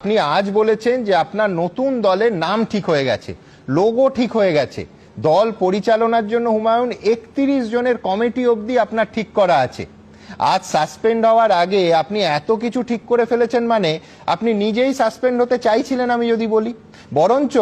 আপনি আজ বলেছেন যে আপনার নতুন দলের নাম ঠিক হয়ে গেছে লোগো ঠিক হয়ে গেছে। দল পরিচালনার জন্য হুমায়ুন একত্রিশ জনের কমিটি অবধি আপনার ঠিক করা আছে। আজ সাসপেন্ড হওয়ার আগে আপনি এত কিছু ঠিক করে ফেলেছেন মানে আপনি নিজেই সাসপেন্ড হতে চাইছিলেন আমি যদি বলি। বরঞ্চ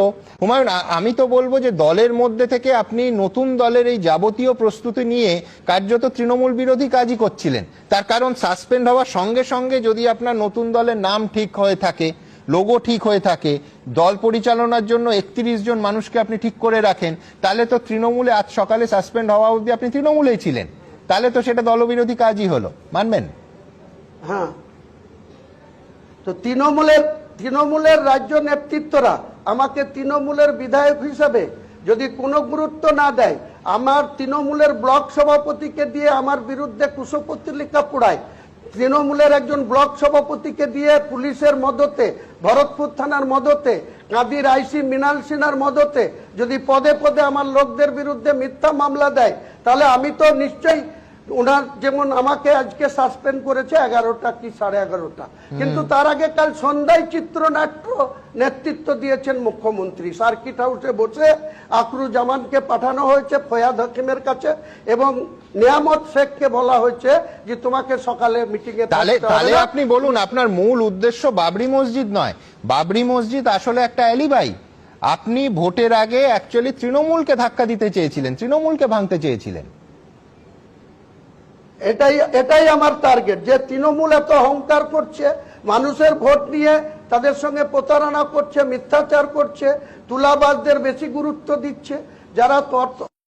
হুমায়ুন আমি তো বলব যে দলের মধ্যে থেকে আপনি নতুন দলের এই যাবতীয় প্রস্তুতি নিয়ে কার্যত তৃণমূল বিরোধী কাজই করছিলেন। তার কারণ সাসপেন্ড হওয়ার সঙ্গে সঙ্গে যদি আপনার নতুন দলের নাম ঠিক হয়ে থাকে লোগো ঠিক হয়ে থাকে। দল পরিচালনার জন্য একত্রিশ জন মানুষকে আপনি ঠিক করে রাখেন। তাহলে তো তৃণমূলে আজ সকালে সাসপেন্ড হওয়া অবধি আপনি তৃণমূলেই ছিলেন। তাহলে তো সেটা দলবিরোধী কাজই হলো। মানবেন? হ্যাঁ। তো তৃণমূলের তৃণমূলের রাজ্য নেতৃত্বরা আমাকে তৃণমূলের বিধায়ক হিসাবে যদি কোনো গুরুত্ব না দেয়, আমার তৃণমূলের ব্লক সভাপতিকে দিয়ে আমার বিরুদ্ধে কুশপত্রিকা পোড়ায় তৃণমূলের একজন ব্লক সভাপতিকে দিয়ে পুলিশের মদতে, ভরতপুর থানার মদতে, কাদির আইসি মৃণাল সিনার মদতে যদি পদে পদে আমার লোকদের বিরুদ্ধে মিথ্যা মামলা দেয়, তাহলে আমি তো নিশ্চয়ই ওনার যেমন আমাকে আজকে সাসপেন্ড করেছে এগারোটা কি সাড়ে এগারোটা। কিন্তু তার আগে কাল সন্ধ্যায় চিত্রনাট্য নেতৃত্ব দিয়েছেন মুখ্যমন্ত্রী। সার্কিট হাউসে বসে আকরুজ্জামানকে পাঠানো হয়েছে ফয়াদ হাকিমের কাছে এবং নিয়ামত শেখকে বলা হয়েছে যে তোমাকে সকালে মিটিং এ তাহলে তাহলে আপনি বলুন আপনার মূল উদ্দেশ্য বাবরি মসজিদ নয়। বাবরি মসজিদ আসলে একটা অ্যালিবাই। আপনি ভোটের আগে অ্যাকচুয়ালি তৃণমূলকে ধাক্কা দিতে চেয়েছিলেন তৃণমূলকে ভাঙতে চেয়েছিলেন। এটাই এটাই আমার টার্গেট যে তৃণমূল এত অহংকার করছে, মানুষের ভোট নিয়ে তাদের সঙ্গে প্রতারণা করছে, মিথ্যাচার করছে, তুলাবাজদের বেশি গুরুত্ব দিচ্ছে, যারা